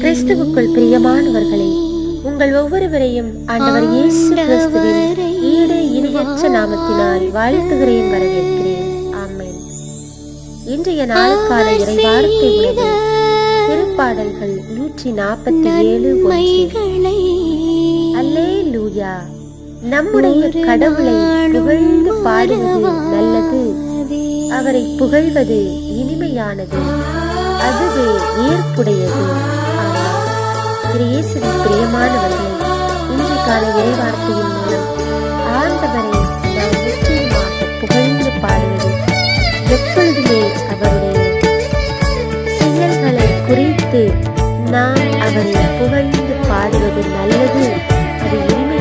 கிறிஸ்துவுக்குள் பிரியமானவர்களே உங்கள் ஒவ்வொருவரையும் ஆண்டவர் இயேசு கிறிஸ்துவின் ஈடு இணையற்ற நாமத்தினால் வாழ்த்துகிறேன் வரவேற்கிறேன். ஆமென். இன்றைய நாளுக்கான இறைவார்த்தை உணவு திருப்பாடல்கள் நூற்றி நாற்பத்தி ஏழு அல்லே லூயா நம்முடைய கடவுளை புகழ்ந்து பாடுவது நல்லது. அவரை புகழ்வது இனிமையானது. அதுவே ஏற்புடையது. ஆமென். பிரியமானவர்கள் இன்று கால இன்றைக்கான இறைவார்த்தையின் மூலம் ஆண்டவரை நாம் நிச்சயமாக புகழ்ந்து பாடுவது எப்பொழுதுமே அவருடைய செயல்களை குறித்து நாம் அவரை புகழ்ந்து பாடுவது நல்லது. அது இனிமையானது